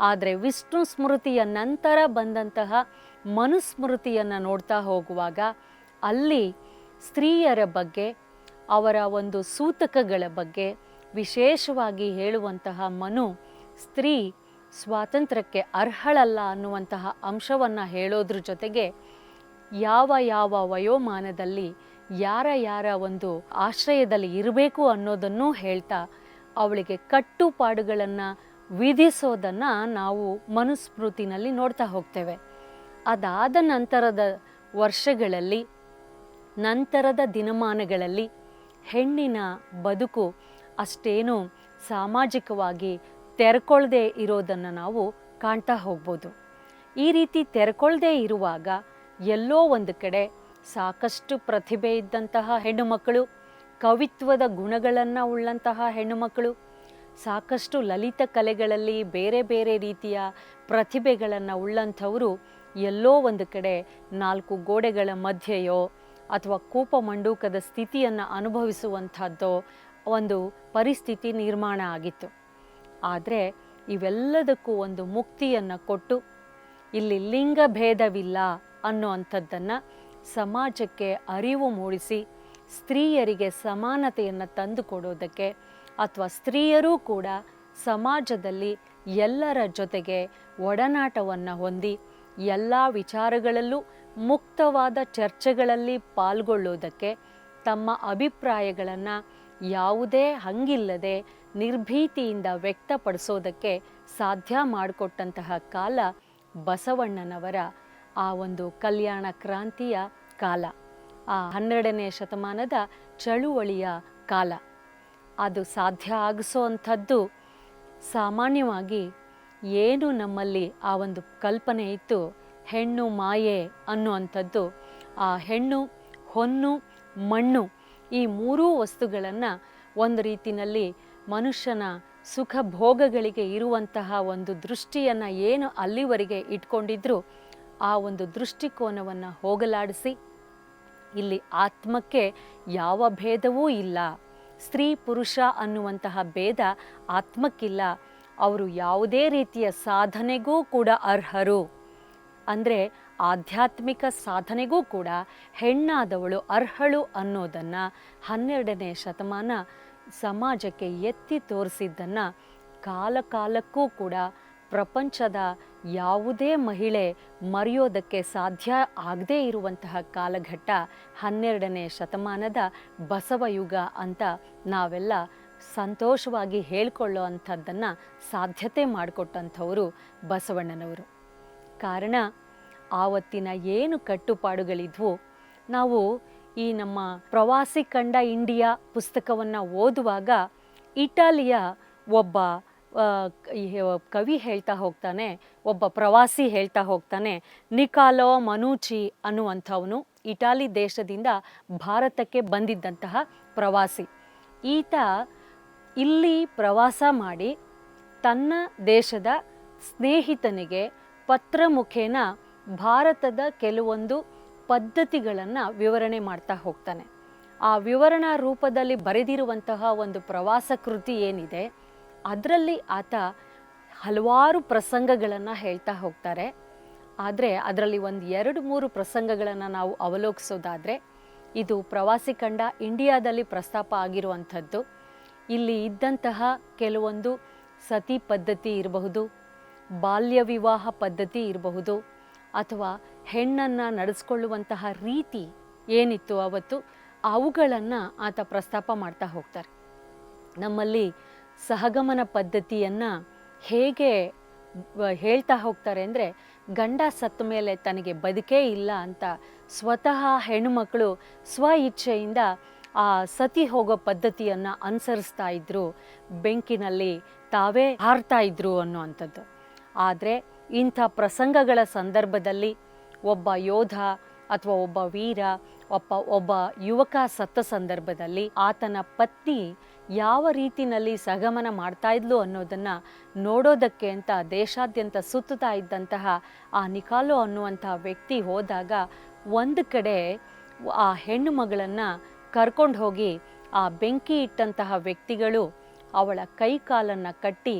ಆದರೆ ವಿಷ್ಣು ಸ್ಮೃತಿಯ ನಂತರ ಬಂದಂತಹ ಮನುಸ್ಮೃತಿಯನ್ನು ನೋಡ್ತಾ ಹೋಗುವಾಗ ಅಲ್ಲಿ ಸ್ತ್ರೀಯರ ಬಗ್ಗೆ, ಅವರ ಒಂದು ಸೂತಕಗಳ ಬಗ್ಗೆ ವಿಶೇಷವಾಗಿ ಹೇಳುವಂತಹ ಮನು ಸ್ತ್ರೀ ಸ್ವಾತಂತ್ರ್ಯಕ್ಕೆ ಅರ್ಹಳಲ್ಲ ಅನ್ನುವಂತಹ ಅಂಶವನ್ನು ಹೇಳೋದ್ರ ಜೊತೆಗೆ ಯಾವ ಯಾವ ವಯೋಮಾನದಲ್ಲಿ ಯಾರ ಯಾರ ಒಂದು ಆಶ್ರಯದಲ್ಲಿ ಇರಬೇಕು ಅನ್ನೋದನ್ನು ಹೇಳ್ತಾ ಅವಳಿಗೆ ಕಟ್ಟುಪಾಡುಗಳನ್ನು ವಿಧಿಸೋದನ್ನು ನಾವು ಮನುಸ್ಮೃತಿನಲ್ಲಿ ನೋಡ್ತಾ ಹೋಗ್ತೇವೆ. ಅದಾದ ನಂತರದ ವರ್ಷಗಳಲ್ಲಿ, ನಂತರದ ದಿನಮಾನಗಳಲ್ಲಿ ಹೆಣ್ಣಿನ ಬದುಕು ಅಷ್ಟೇನು ಸಾಮಾಜಿಕವಾಗಿ ತೆರಕೊಳ್ಳದೆ ಇರೋದನ್ನು ನಾವು ಕಾಣ್ತಾ ಹೋಗ್ಬೋದು. ಈ ರೀತಿ ತೆರಕೊಳ್ಳದೆ ಇರುವಾಗ ಎಲ್ಲೋ ಒಂದು ಕಡೆ ಸಾಕಷ್ಟು ಪ್ರತಿಭೆ ಇದ್ದಂತಹ ಹೆಣ್ಣು ಮಕ್ಕಳು ಕವಿತ್ವದ ಗುಣಗಳನ್ನು ಉಳ್ಳಂತಹ ಹೆಣ್ಣು ಮಕ್ಕಳು ಸಾಕಷ್ಟು ಲಲಿತ ಕಲೆಗಳಲ್ಲಿ ಬೇರೆ ಬೇರೆ ರೀತಿಯ ಪ್ರತಿಭೆಗಳನ್ನು ಉಳ್ಳಂಥವರು ಎಲ್ಲೋ ಒಂದು ಕಡೆ ನಾಲ್ಕು ಗೋಡೆಗಳ ಮಧ್ಯೆಯೋ ಅಥವಾ ಕೂಪ ಮಂಡೂಕದ ಸ್ಥಿತಿಯನ್ನು ಅನುಭವಿಸುವಂಥದ್ದೋ ಒಂದು ಪರಿಸ್ಥಿತಿ ನಿರ್ಮಾಣ ಆಗಿತ್ತು. ಆದರೆ ಇವೆಲ್ಲದಕ್ಕೂ ಒಂದು ಮುಕ್ತಿಯನ್ನು ಕೊಟ್ಟು ಇಲ್ಲಿ ಲಿಂಗ ಭೇದವಿಲ್ಲ ಅನ್ನುವಂಥದ್ದನ್ನು ಸಮಾಜಕ್ಕೆ ಅರಿವು ಮೂಡಿಸಿ ಸ್ತ್ರೀಯರಿಗೆ ಸಮಾನತೆಯನ್ನು ತಂದುಕೊಡೋದಕ್ಕೆ ಅಥವಾ ಸ್ತ್ರೀಯರೂ ಕೂಡ ಸಮಾಜದಲ್ಲಿ ಎಲ್ಲರ ಜೊತೆಗೆ ಒಡನಾಟವನ್ನು ಹೊಂದಿ ಎಲ್ಲ ವಿಚಾರಗಳಲ್ಲೂ ಮುಕ್ತವಾದ ಚರ್ಚೆಗಳಲ್ಲಿ ಪಾಲ್ಗೊಳ್ಳೋದಕ್ಕೆ ತಮ್ಮ ಅಭಿಪ್ರಾಯಗಳನ್ನು ಯಾವುದೇ ಹಂಗಿಲ್ಲದೆ ನಿರ್ಭೀತಿಯಿಂದ ವ್ಯಕ್ತಪಡಿಸೋದಕ್ಕೆ ಸಾಧ್ಯ ಮಾಡಿಕೊಟ್ಟಂತಹ ಕಾಲ ಬಸವಣ್ಣನವರ ಆ ಒಂದು ಕಲ್ಯಾಣ ಕ್ರಾಂತಿಯ ಕಾಲ, ಆ ಹನ್ನೆರಡನೇ ಶತಮಾನದ ಚಳುವಳಿಯ ಕಾಲ. ಅದು ಸಾಧ್ಯ ಆಗಿಸೋವಂಥದ್ದು ಸಾಮಾನ್ಯವಾಗಿ ಏನು ನಮ್ಮಲ್ಲಿ ಆ ಒಂದು ಕಲ್ಪನೆ ಇತ್ತು? ಹೆಣ್ಣು ಮಾಯೆ ಅನ್ನುವಂಥದ್ದು. ಆ ಹೆಣ್ಣು, ಹೊನ್ನು, ಮಣ್ಣು ಈ ಮೂರೂ ವಸ್ತುಗಳನ್ನು ಒಂದು ರೀತಿಯಲ್ಲಿ ಮನುಷ್ಯನ ಸುಖ ಭೋಗಗಳಿಗೆ ಇರುವಂತಹ ಒಂದು ದೃಷ್ಟಿಯನ್ನು ಏನು ಅಲ್ಲಿವರೆಗೆ ಇಟ್ಕೊಂಡಿದ್ರು, ಆ ಒಂದು ದೃಷ್ಟಿಕೋನವನ್ನು ಹೋಗಲಾಡಿಸಿ. ಇಲ್ಲಿ ಆತ್ಮಕ್ಕೆ ಯಾವ ಭೇದವೂ ಇಲ್ಲ. ಸ್ತ್ರೀ ಪುರುಷ ಅನ್ನುವಂತಹ ಭೇದ ಆತ್ಮಕ್ಕಿಲ್ಲ. ಅವರು ಯಾವುದೇ ರೀತಿಯ ಸಾಧನೆಗೂ ಕೂಡ ಅರ್ಹರು. ಅಂದರೆ ಆಧ್ಯಾತ್ಮಿಕ ಸಾಧನೆಗೂ ಕೂಡ ಹೆಣ್ಣಾದವಳು ಅರ್ಹಳು ಅನ್ನೋದನ್ನು ಹನ್ನೆರಡನೇ ಶತಮಾನ ಸಮಾಜಕ್ಕೆ ಎತ್ತಿ ತೋರಿಸಿದ್ದನ್ನು ಕಾಲಕಾಲಕ್ಕೂ ಕೂಡ ಪ್ರಪಂಚದ ಯಾವುದೇ ಮಹಿಳೆ ಮರೆಯೋದಕ್ಕೆ ಸಾಧ್ಯ ಆಗದೇ ಇರುವಂತಹ ಕಾಲಘಟ್ಟ ಹನ್ನೆರಡನೇ ಶತಮಾನದ ಬಸವಯುಗ ಅಂತ ನಾವೆಲ್ಲ ಸಂತೋಷವಾಗಿ ಹೇಳ್ಕೊಳ್ಳೋ ಅಂಥದ್ದನ್ನು ಸಾಧ್ಯತೆ ಮಾಡಿಕೊಟ್ಟಂಥವರು ಬಸವಣ್ಣನವರು. ಕಾರಣ, ಆವತ್ತಿನ ಏನು ಕಟ್ಟುಪಾಡುಗಳಿದ್ವು, ನಾವು ಈ ನಮ್ಮ ಪ್ರವಾಸಿ ಕಂಡ ಇಂಡಿಯಾ ಪುಸ್ತಕವನ್ನು ಓದುವಾಗ ಇಟಾಲಿಯ ಒಬ್ಬ ಕವಿ ಹೇಳ್ತಾ ಹೋಗ್ತಾನೆ, ಒಬ್ಬ ಪ್ರವಾಸಿ ಹೇಳ್ತಾ ಹೋಗ್ತಾನೆ, ನಿಕಾಲೋ ಮನೂಚಿ ಅನ್ನುವಂಥವನು ಇಟಾಲಿ ದೇಶದಿಂದ ಭಾರತಕ್ಕೆ ಬಂದಿದ್ದಂತಹ ಪ್ರವಾಸಿ. ಈತ ಇಲ್ಲಿ ಪ್ರವಾಸ ಮಾಡಿ ತನ್ನ ದೇಶದ ಸ್ನೇಹಿತನಿಗೆ ಪತ್ರ ಮುಖೇನ ಭಾರತದ ಕೆಲವೊಂದು ಪದ್ಧತಿಗಳನ್ನು ವಿವರಣೆ ಮಾಡ್ತಾ ಹೋಗ್ತಾನೆ. ಆ ವಿವರಣಾ ರೂಪದಲ್ಲಿ ಬರೆದಿರುವಂತಹ ಒಂದು ಪ್ರವಾಸ ಕೃತಿ ಏನಿದೆ, ಅದರಲ್ಲಿ ಆತ ಹಲವಾರು ಪ್ರಸಂಗಗಳನ್ನು ಹೇಳ್ತಾ ಹೋಗ್ತಾರೆ. ಆದರೆ ಅದರಲ್ಲಿ ಒಂದು ಎರಡು ಮೂರು ಪ್ರಸಂಗಗಳನ್ನು ನಾವು ಅವಲೋಕಿಸೋದಾದರೆ, ಇದು ಪ್ರವಾಸಿ ಕಂಡ ಇಂಡಿಯಾದಲ್ಲಿ ಪ್ರಸ್ತಾಪ ಆಗಿರುವಂಥದ್ದು. ಇಲ್ಲಿ ಇದ್ದಂತಹ ಕೆಲವೊಂದು ಸತಿ ಪದ್ಧತಿ ಇರಬಹುದು, ಬಾಲ್ಯ ವಿವಾಹ ಪದ್ಧತಿ ಇರಬಹುದು, ಅಥವಾ ಹೆಣ್ಣನ್ನು ನಡೆಸ್ಕೊಳ್ಳುವಂತಹ ರೀತಿ ಏನಿತ್ತು ಅವತ್ತು, ಅವುಗಳನ್ನು ಆತ ಪ್ರಸ್ತಾಪ ಮಾಡ್ತಾ ಹೋಗ್ತಾರೆ. ನಮ್ಮಲ್ಲಿ ಸಹಗಮನ ಪದ್ಧತಿಯನ್ನು ಹೇಗೆ ಹೇಳ್ತಾ ಹೋಗ್ತಾರೆ ಅಂದರೆ, ಗಂಡ ಸತ್ತ ಮೇಲೆ ತನಗೆ ಬದುಕೇ ಇಲ್ಲ ಅಂತ ಸ್ವತಃ ಹೆಣ್ಣುಮಕ್ಕಳು ಸ್ವ ಇಚ್ಛೆಯಿಂದ ಆ ಸತಿ ಹೋಗೋ ಪದ್ಧತಿಯನ್ನು ಅನುಸರಿಸ್ತಾ ಇದ್ರು, ಬೆಂಕಿನಲ್ಲಿ ತಾವೇ ಹಾರ್ತಾ ಇದ್ರು ಅನ್ನುವಂಥದ್ದು. ಆದರೆ ಇಂಥ ಪ್ರಸಂಗಗಳ ಸಂದರ್ಭದಲ್ಲಿ ಒಬ್ಬ ಯೋಧ ಅಥವಾ ಒಬ್ಬ ವೀರ ಒಬ್ಬ ಒಬ್ಬ ಯುವಕ ಸತ್ತ ಸಂದರ್ಭದಲ್ಲಿ ಆತನ ಪತ್ನಿ ಯಾವ ರೀತಿನಲ್ಲಿ ಸಹಗಮನ ಮಾಡ್ತಾ ಇದ್ಲು ಅನ್ನೋದನ್ನು ನೋಡೋದಕ್ಕೆ ಅಂತ ದೇಶಾದ್ಯಂತ ಸುತ್ತುತ್ತಾ ಇದ್ದಂತಹ ಆ ನಿಕಾಲು ಅನ್ನುವಂತಹ ವ್ಯಕ್ತಿ ಹೋದಾಗ ಒಂದು ಕಡೆ ಆ ಹೆಣ್ಣು ಮಗಳನ್ನು ಕರ್ಕೊಂಡು ಹೋಗಿ ಆ ಬೆಂಕಿ ಇಟ್ಟಂತಹ ವ್ಯಕ್ತಿಗಳು ಅವಳ ಕೈ ಕಾಲನ್ನು ಕಟ್ಟಿ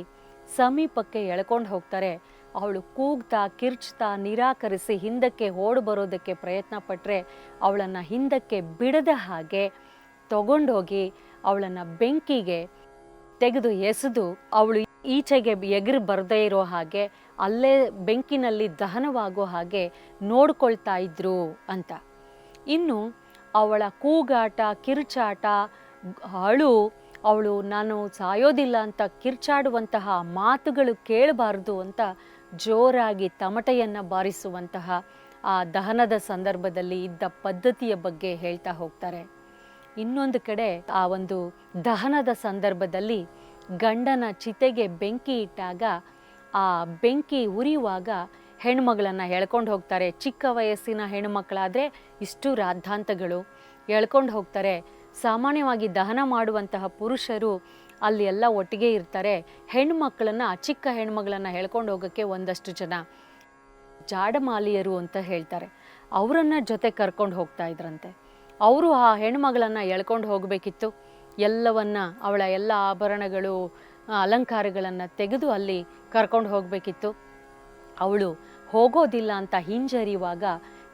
ಸಮೀಪಕ್ಕೆ ಎಳ್ಕೊಂಡು ಹೋಗ್ತಾರೆ. ಅವಳು ಕೂಗ್ತಾ, ಕಿರ್ಚ್ತಾ, ನಿರಾಕರಿಸಿ ಹಿಂದಕ್ಕೆ ಓಡ್ ಬರೋದಕ್ಕೆ ಪ್ರಯತ್ನ ಪಟ್ಟರೆ ಅವಳನ್ನು ಹಿಂದಕ್ಕೆ ಬಿಡದ ಹಾಗೆ ತಗೊಂಡೋಗಿ ಅವಳನ್ನು ಬೆಂಕಿಗೆ ತೆಗೆದು ಎಸೆದು ಅವಳು ಈಚೆಗೆ ಎಗರು ಬರದೇ ಇರೋ ಹಾಗೆ ಅಲ್ಲೇ ಬೆಂಕಿನಲ್ಲಿ ದಹನವಾಗೋ ಹಾಗೆ ನೋಡ್ಕೊಳ್ತಾ ಇದ್ರು ಅಂತ. ಇನ್ನು ಅವಳ ಕೂಗಾಟ, ಕಿರುಚಾಟ, ಅಳು, ಅವಳು ನಾನು ಸಾಯೋದಿಲ್ಲ ಅಂತ ಕಿರ್ಚಾಡುವಂತಹ ಮಾತುಗಳು ಕೇಳಬಾರ್ದು ಅಂತ ಜೋರಾಗಿ ತಮಟೆಯನ್ನು ಬಾರಿಸುವಂತಹ ಆ ದಹನದ ಸಂದರ್ಭದಲ್ಲಿ ಇದ್ದ ಪದ್ಧತಿಯ ಬಗ್ಗೆ ಹೇಳ್ತಾ ಹೋಗ್ತಾರೆ. ಇನ್ನೊಂದು ಕಡೆ ಆ ಒಂದು ದಹನದ ಸಂದರ್ಭದಲ್ಲಿ ಗಂಡನ ಚಿತೆಗೆ ಬೆಂಕಿ ಇಟ್ಟಾಗ, ಆ ಬೆಂಕಿ ಉರಿಯುವಾಗ ಹೆಣ್ಮಗಳನ್ನು ಎಳ್ಕೊಂಡು ಹೋಗ್ತಾರೆ. ಚಿಕ್ಕ ವಯಸ್ಸಿನ ಹೆಣ್ಣುಮಕ್ಕಳಾದರೆ ಇಷ್ಟು ರಾದ್ಧಾಂತಗಳು. ಎಳ್ಕೊಂಡು ಹೋಗ್ತಾರೆ. ಸಾಮಾನ್ಯವಾಗಿ ದಹನ ಮಾಡುವಂತಹ ಪುರುಷರು ಅಲ್ಲಿ ಎಲ್ಲ ಒಟ್ಟಿಗೆ ಇರ್ತಾರೆ. ಹೆಣ್ಮಕ್ಳನ್ನ, ಚಿಕ್ಕ ಹೆಣ್ಮಗಳನ್ನು ಹೇಳ್ಕೊಂಡು ಹೋಗೋಕ್ಕೆ ಒಂದಷ್ಟು ಜನ ಜಾಡಮಾಲಿಯರು ಅಂತ ಹೇಳ್ತಾರೆ. ಅವರನ್ನು ಜೊತೆ ಕರ್ಕೊಂಡು ಹೋಗ್ತಾ ಇದ್ರಂತೆ. ಅವರು ಆ ಹೆಣ್ಮಗಳನ್ನು ಎಳ್ಕೊಂಡು ಹೋಗಬೇಕಿತ್ತು. ಎಲ್ಲವನ್ನ, ಅವಳ ಎಲ್ಲ ಆಭರಣಗಳು, ಅಲಂಕಾರಗಳನ್ನು ತೆಗೆದು ಅಲ್ಲಿ ಕರ್ಕೊಂಡು ಹೋಗಬೇಕಿತ್ತು. ಅವಳು ಹೋಗೋದಿಲ್ಲ ಅಂತ ಹಿಂಜರಿಯುವಾಗ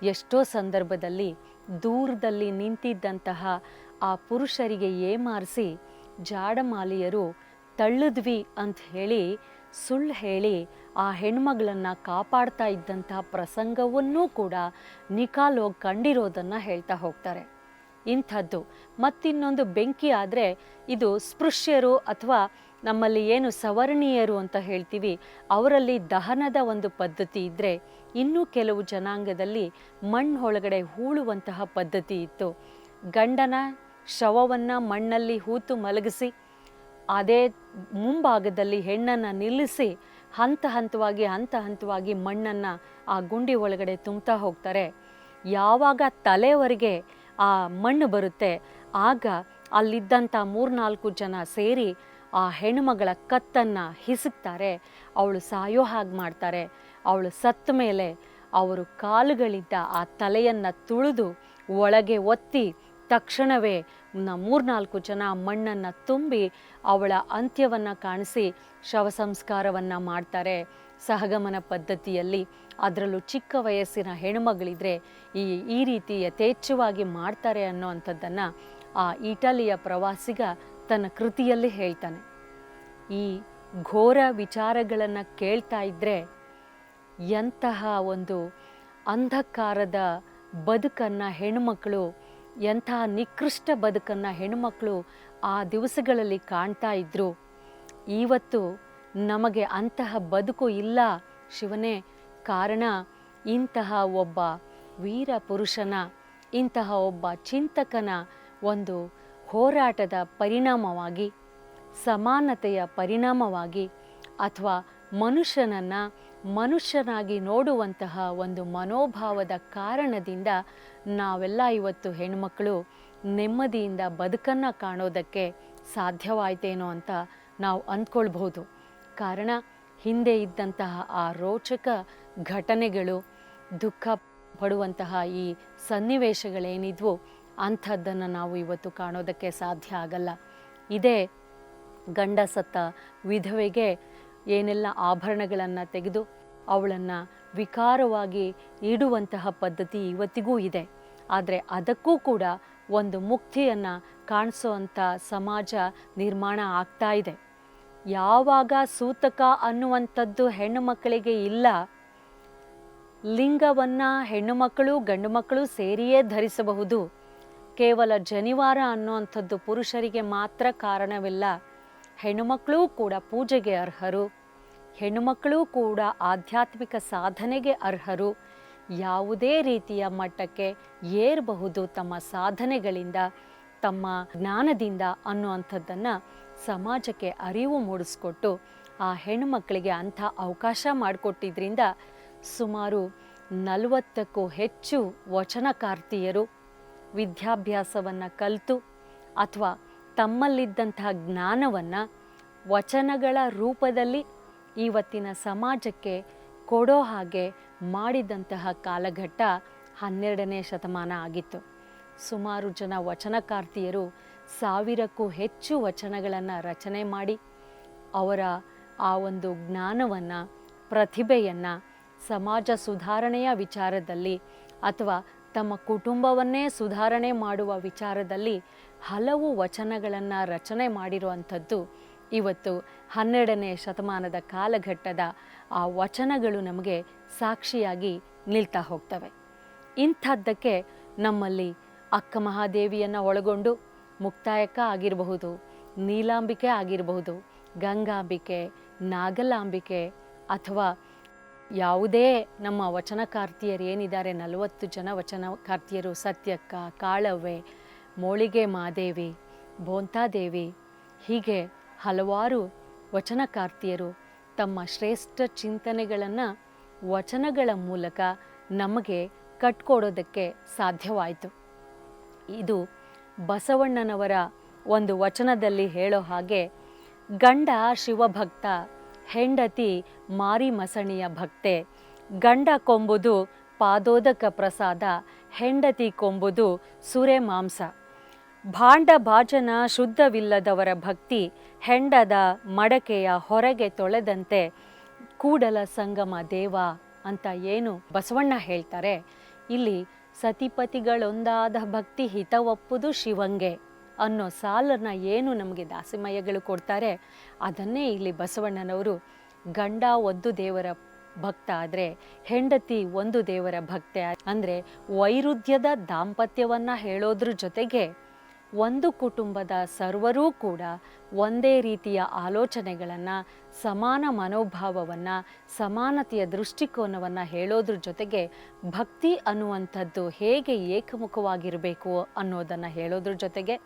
ಎಷ್ಟೋ ಸಂದರ್ಭದಲ್ಲಿ ದೂರದಲ್ಲಿ ನಿಂತಿದ್ದಂತಹ ಆ ಪುರುಷರಿಗೆ ಏಮಾರಿಸಿ, ಜಾಡಮಾಲಿಯರು, ತಳ್ಳಿದ್ವಿ ಅಂತ ಹೇಳಿ, ಸುಳ್ಳು ಹೇಳಿ ಆ ಹೆಣ್ಮಗಳನ್ನು ಕಾಪಾಡ್ತಾ ಇದ್ದಂತಹ ಪ್ರಸಂಗವನ್ನೂ ಕೂಡ ನಿಕಾಲೋಗ್ ಕಂಡಿರೋದನ್ನು ಹೇಳ್ತಾ ಹೋಗ್ತಾರೆ. ಇಂಥದ್ದು. ಮತ್ತಿನ್ನೊಂದು ಬೆಂಕಿ ಆದರೆ ಇದು ಸ್ಪೃಶ್ಯರು ಅಥವಾ ನಮ್ಮಲ್ಲಿ ಏನು ಸವರ್ಣೀಯರು ಅಂತ ಹೇಳ್ತೀವಿ, ಅವರಲ್ಲಿ ದಹನದ ಒಂದು ಪದ್ಧತಿ ಇದ್ದರೆ ಇನ್ನೂ ಕೆಲವು ಜನಾಂಗದಲ್ಲಿ ಮಣ್ಣು ಒಳಗಡೆ ಹೂಳುವಂತಹ ಪದ್ಧತಿ ಇತ್ತು. ಗಂಡನ ಶವವನ್ನು ಮಣ್ಣಲ್ಲಿ ಹೂತು ಮಲಗಿಸಿ, ಅದೇ ಮುಂಭಾಗದಲ್ಲಿ ಹೆಣ್ಣನ್ನು ನಿಲ್ಲಿಸಿ ಹಂತ ಹಂತವಾಗಿ ಹಂತ ಹಂತವಾಗಿ ಮಣ್ಣನ್ನು ಆ ಗುಂಡಿ ಒಳಗಡೆ ತುಂಬ್ತಾ ಹೋಗ್ತಾರೆ. ಯಾವಾಗ ತಲೆವರೆಗೆ ಆ ಮಣ್ಣು ಬರುತ್ತೆ, ಆಗ ಅಲ್ಲಿದ್ದಂಥ ಮೂರ್ನಾಲ್ಕು ಜನ ಸೇರಿ ಆ ಹೆಣ್ಣುಮಗಳ ಕತ್ತನ್ನು ಹಿಸುಕ್ತಾರೆ, ಅವಳು ಸಾಯೋ ಹಾಗೆ ಮಾಡ್ತಾರೆ. ಅವಳು ಸತ್ತ ಮೇಲೆ ಅವರು ಕಾಲುಗಳಿದ್ದ ಆ ತಲೆಯನ್ನು ತುಳಿದು ಒಳಗೆ ಒತ್ತಿ ತಕ್ಷಣವೇ ಮೂರ್ನಾಲ್ಕು ಜನ ಮಣ್ಣನ್ನು ತುಂಬಿ ಅವಳ ಅಂತ್ಯವನ್ನು ಕಾಣಿಸಿ ಶವ ಸಂಸ್ಕಾರವನ್ನು ಮಾಡ್ತಾರೆ. ಸಹಗಮನ ಪದ್ಧತಿಯಲ್ಲಿ ಅದರಲ್ಲೂ ಚಿಕ್ಕ ವಯಸ್ಸಿನ ಹೆಣ್ಮಗಳಿದ್ರೆ ಈ ಈ ರೀತಿ ಯಥೇಚ್ಛವಾಗಿ ಮಾಡ್ತಾರೆ ಅನ್ನೋ ಅಂಥದ್ದನ್ನು ಆ ಇಟಲಿಯ ಪ್ರವಾಸಿಗ ತನ್ನ ಕೃತಿಯಲ್ಲಿ ಹೇಳ್ತಾನೆ. ಈ ಘೋರ ವಿಚಾರಗಳನ್ನು ಕೇಳ್ತಾ ಇದ್ದರೆ ಎಂತಹ ಒಂದು ಅಂಧಕಾರದ ಬದುಕನ್ನು ಹೆಣ್ಮಕ್ಕಳು ಎಂತಹ ನಿಕೃಷ್ಟ ಬದುಕನ್ನು ಹೆಣ್ಮಕ್ಕಳು ಆ ದಿವಸಗಳಲ್ಲಿ ಕಾಣ್ತಾ ಇದ್ರು. ಇವತ್ತು ನಮಗೆ ಅಂತಹ ಬದುಕು ಇಲ್ಲ ಶಿವನೇ. ಕಾರಣ ಇಂತಹ ಒಬ್ಬ ವೀರ ಪುರುಷನ, ಇಂತಹ ಒಬ್ಬ ಚಿಂತಕನ ಒಂದು ಹೋರಾಟದ ಪರಿಣಾಮವಾಗಿ, ಸಮಾನತೆಯ ಪರಿಣಾಮವಾಗಿ ಅಥವಾ ಮನುಷ್ಯನನ್ನು ಮನುಷ್ಯನಾಗಿ ನೋಡುವಂತಹ ಒಂದು ಮನೋಭಾವದ ಕಾರಣದಿಂದ ನಾವೆಲ್ಲ ಇವತ್ತು ಹೆಣ್ಮಕ್ಕಳು ನೆಮ್ಮದಿಯಿಂದ ಬದುಕನ್ನು ಕಾಣೋದಕ್ಕೆ ಸಾಧ್ಯವಾಯ್ತೇನೋ ಅಂತ ನಾವು ಅಂದ್ಕೊಳ್ಬಹುದು ಕಾರಣ, ಹಿಂದೆ ಇದ್ದಂತಹ ಆ ರೋಚಕ ಘಟನೆಗಳು, ದುಃಖ ಪಡುವಂತಹ ಈ ಸನ್ನಿವೇಶಗಳೇನಿದ್ವು ಅಂಥದ್ದನ್ನು ನಾವು ಇವತ್ತು ಕಾಣೋದಕ್ಕೆ ಸಾಧ್ಯ ಆಗಲ್ಲ. ಇದೇ ಗಂಡ ಸತ್ತ ವಿಧವೆಗೆ ಏನೆಲ್ಲ ಆಭರಣಗಳನ್ನು ತೆಗೆದು ಅವಳನ್ನು ವಿಕಾರವಾಗಿ ಇಡುವಂತಹ ಪದ್ಧತಿ ಇವತ್ತಿಗೂ ಇದೆ. ಆದರೆ ಅದಕ್ಕೂ ಕೂಡ ಒಂದು ಮುಕ್ತಿಯನ್ನು ಕಾಣಿಸೋವಂಥ ಸಮಾಜ ನಿರ್ಮಾಣ ಆಗ್ತಾ ಇದೆ. ಯಾವಾಗ ಸೂತಕ ಅನ್ನುವಂಥದ್ದು ಹೆಣ್ಣು ಮಕ್ಕಳಿಗೆ ಇಲ್ಲ, ಲಿಂಗವನ್ನು ಹೆಣ್ಣು ಮಕ್ಕಳು ಗಂಡು ಮಕ್ಕಳು ಸೇರಿಯೇ ಧರಿಸಬಹುದು. ಕೇವಲ ಜನಿವಾರ ಅನ್ನುವಂಥದ್ದು ಪುರುಷರಿಗೆ ಮಾತ್ರ ಕಾರಣವಿಲ್ಲ. ಹೆಣ್ಣುಮಕ್ಕಳೂ ಕೂಡ ಪೂಜೆಗೆ ಅರ್ಹರು. ಹೆಣ್ಣುಮಕ್ಕಳೂ ಕೂಡ ಆಧ್ಯಾತ್ಮಿಕ ಸಾಧನೆಗೆ ಅರ್ಹರು. ಯಾವುದೇ ರೀತಿಯ ಮಟ್ಟಕ್ಕೆ ಏರಬಹುದು ತಮ್ಮ ಸಾಧನೆಗಳಿಂದ, ತಮ್ಮ ಜ್ಞಾನದಿಂದ ಅನ್ನುವಂಥದ್ದನ್ನು ಸಮಾಜಕ್ಕೆ ಅರಿವು ಮೂಡಿಸ್ಕೊಟ್ಟು ಆ ಹೆಣ್ಣುಮಕ್ಕಳಿಗೆ ಅಂಥ ಅವಕಾಶ ಮಾಡಿಕೊಟ್ಟಿದ್ರಿಂದ ಸುಮಾರು ನಲವತ್ತಕ್ಕೂ ಹೆಚ್ಚು ವಚನಕಾರ್ತಿಯರು ವಿದ್ಯಾಭ್ಯಾಸವನ್ನು ಕಲಿತು ಅಥವಾ ತಮ್ಮಲ್ಲಿದ್ದಂತಹ ಜ್ಞಾನವನ್ನು ವಚನಗಳ ರೂಪದಲ್ಲಿ ಇವತ್ತಿನ ಸಮಾಜಕ್ಕೆ ಕೊಡೋ ಹಾಗೆ ಮಾಡಿದಂತಹ ಕಾಲಘಟ್ಟ ಹನ್ನೆರಡನೇ ಶತಮಾನ ಆಗಿತ್ತು. ಸುಮಾರು ಜನ ವಚನಕಾರ್ತಿಯರು ಸಾವಿರಕ್ಕೂ ಹೆಚ್ಚು ವಚನಗಳನ್ನು ರಚನೆ ಮಾಡಿ ಅವರ ಆ ಒಂದು ಜ್ಞಾನವನ್ನು, ಪ್ರತಿಭೆಯನ್ನು ಸಮಾಜ ಸುಧಾರಣೆಯ ವಿಚಾರದಲ್ಲಿ ಅಥವಾ ತಮ್ಮ ಕುಟುಂಬವನ್ನೇ ಸುಧಾರಣೆ ಮಾಡುವ ವಿಚಾರದಲ್ಲಿ ಹಲವು ವಚನಗಳನ್ನು ರಚನೆ ಮಾಡಿರುವಂಥದ್ದು. ಇವತ್ತು ಹನ್ನೆರಡನೇ ಶತಮಾನದ ಕಾಲಘಟ್ಟದ ಆ ವಚನಗಳು ನಮಗೆ ಸಾಕ್ಷಿಯಾಗಿ ನಿಲ್ತಾ ಹೋಗ್ತವೆ. ಇಂಥದ್ದಕ್ಕೆ ನಮ್ಮಲ್ಲಿ ಅಕ್ಕ ಮಹಾದೇವಿಯನ್ನು ಒಳಗೊಂಡು ಮುಕ್ತಾಯಕ್ಕ ಆಗಿರಬಹುದು, ನೀಲಾಂಬಿಕೆ ಆಗಿರಬಹುದು, ಗಂಗಾಂಬಿಕೆ, ನಾಗಲಾಂಬಿಕೆ ಅಥವಾ ಯಾವುದೇ ನಮ್ಮ ವಚನಕಾರ್ತಿಯರು ಏನಿದ್ದಾರೆ, ನಲವತ್ತು ಜನ ವಚನಕಾರ್ತಿಯರು, ಸತ್ಯಕ್ಕ, ಕಾಳವ್ವೆ, ಮೋಳಿಗೆ ಮಾದೇವಿ, ಬೋಂತಾದೇವಿ, ಹೀಗೆ ಹಲವಾರು ವಚನಕಾರ್ತಿಯರು ತಮ್ಮ ಶ್ರೇಷ್ಠ ಚಿಂತನೆಗಳನ್ನು ವಚನಗಳ ಮೂಲಕ ನಮಗೆ ಕಟ್ಕೊಡೋದಕ್ಕೆ ಸಾಧ್ಯವಾಯಿತು. ಇದು ಬಸವಣ್ಣನವರ ಒಂದು ವಚನದಲ್ಲಿ ಹೇಳೋ ಹಾಗೆ, ಗಂಡ ಶಿವಭಕ್ತ ಹೆಂಡತಿ ಮಾರಿ ಮಸಣಿಯ ಭಕ್ತೆ. ಗಂಡ ಕೊಂಬುದು ಪಾದೋದಕ ಪ್ರಸಾದ, ಹೆಂಡತಿ ಕೊಂಬುದು ಸುರೆ ಮಾಂಸ. ಭಾಂಡ ಭಾಜನ ಶುದ್ಧವಿಲ್ಲದವರ ಭಕ್ತಿ, ಹೆಂಡದ ಮಡಕೆಯ ಹೊರಗೆ ತೊಳೆದಂತೆ ಕೂಡಲ ಸಂಗಮ ದೇವ ಅಂತ ಏನು ಬಸವಣ್ಣ ಹೇಳ್ತಾರೆ. ಇಲ್ಲಿ ಸತಿಪತಿಗಳೊಂದಾದ ಭಕ್ತಿ ಹಿತವಪ್ಪುದು ಶಿವಂಗೆ. ಅನ್ನೋ ಸಾಲನ್ನ ಏನು ನಮಗೆ ದಾಸಿಮಯ್ಯಗಳು ಕೊಡ್ತಾರೆ, ಅದನ್ನೇ ಇಲ್ಲಿ ಬಸವಣ್ಣನವರು ಗಂಡ ಒಂದು ದೇವರ ಭಕ್ತ ಆದರೆ, ಹೆಂಡತಿ ಒಂದು ದೇವರ ಭಕ್ತೆ ಅಂದರೆ ವೈರುಧ್ಯದ ದಾಂಪತ್ಯವನ್ನು ಹೇಳೋದ್ರ ಜೊತೆಗೆ ಒಂದು ಕುಟುಂಬದ ಸರ್ವರೂ ಕೂಡ ಒಂದೇ ರೀತಿಯ ಆಲೋಚನೆಗಳನ್ನು, ಸಮಾನ ಮನೋಭಾವವನ್ನು, ಸಮಾನತೆಯ ದೃಷ್ಟಿಕೋನವನ್ನು ಹೇಳೋದ್ರ ಜೊತೆಗೆ ಭಕ್ತಿ ಅನ್ನುವಂಥದ್ದು ಹೇಗೆ ಏಕಮುಖವಾಗಿರಬೇಕು ಅನ್ನೋದನ್ನು ಹೇಳೋದ್ರ ಜೊತೆಗೆ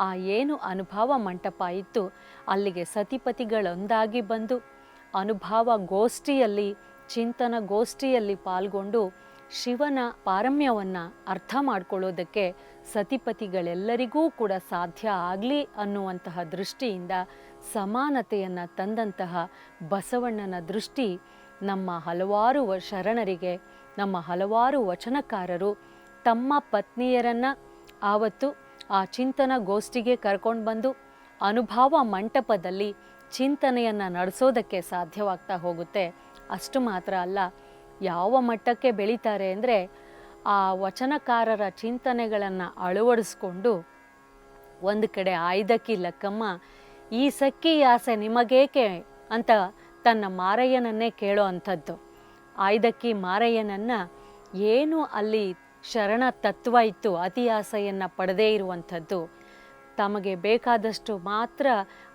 ಆ ಏನು ಅನುಭವ ಮಂಟಪ ಇತ್ತು ಅಲ್ಲಿಗೆ ಸತಿಪತಿಗಳೊಂದಾಗಿ ಬಂದು ಅನುಭವ ಗೋಷ್ಠಿಯಲ್ಲಿ, ಚಿಂತನ ಗೋಷ್ಠಿಯಲ್ಲಿ ಪಾಲ್ಗೊಂಡು ಶಿವನ ಪಾರಮ್ಯವನ್ನು ಅರ್ಥ ಮಾಡ್ಕೊಳ್ಳೋದಕ್ಕೆ ಸತಿಪತಿಗಳೆಲ್ಲರಿಗೂ ಕೂಡ ಸಾಧ್ಯ ಆಗಲಿ ಅನ್ನುವಂತಹ ದೃಷ್ಟಿಯಿಂದ ಸಮಾನತೆಯನ್ನು ತಂದಂತಹ ಬಸವಣ್ಣನ ದೃಷ್ಟಿ ನಮ್ಮ ಹಲವಾರು ಶರಣರಿಗೆ, ನಮ್ಮ ಹಲವಾರು ವಚನಕಾರರು ತಮ್ಮ ಪತ್ನಿಯರನ್ನು ಆವತ್ತು ಆ ಚಿಂತನ ಗೋಷ್ಠಿಗೆ ಕರ್ಕೊಂಡು ಬಂದು ಅನುಭವ ಮಂಟಪದಲ್ಲಿ ಚಿಂತನೆಯನ್ನು ನಡೆಸೋದಕ್ಕೆ ಸಾಧ್ಯವಾಗ್ತಾ ಹೋಗುತ್ತೆ. ಅಷ್ಟು ಮಾತ್ರ ಅಲ್ಲ, ಯಾವ ಮಟ್ಟಕ್ಕೆ ಬೆಳೀತಾರೆ ಅಂದರೆ ಆ ವಚನಕಾರರ ಚಿಂತನೆಗಳನ್ನು ಅಳವಡಿಸ್ಕೊಂಡು ಒಂದು ಕಡೆ ಆಯ್ದಕ್ಕಿ ಲಕ್ಕಮ್ಮ, ಈ ಸಕ್ಕಿ ಆಸೆ ನಿಮಗೇಕೆ ಅಂತ ತನ್ನ ಮಾರಯ್ಯನನ್ನೇ ಕೇಳೋ ಅಂಥದ್ದು. ಆಯ್ದಕ್ಕಿ ಮಾರಯ್ಯನನ್ನು ಏನು ಅಲ್ಲಿ ಶರಣ ತತ್ವ ಇತ್ತು, ಅತಿ ಆಸೆಯನ್ನು ಪಡೆದೇ ಇರುವಂಥದ್ದು. ತಮಗೆ ಬೇಕಾದಷ್ಟು ಮಾತ್ರ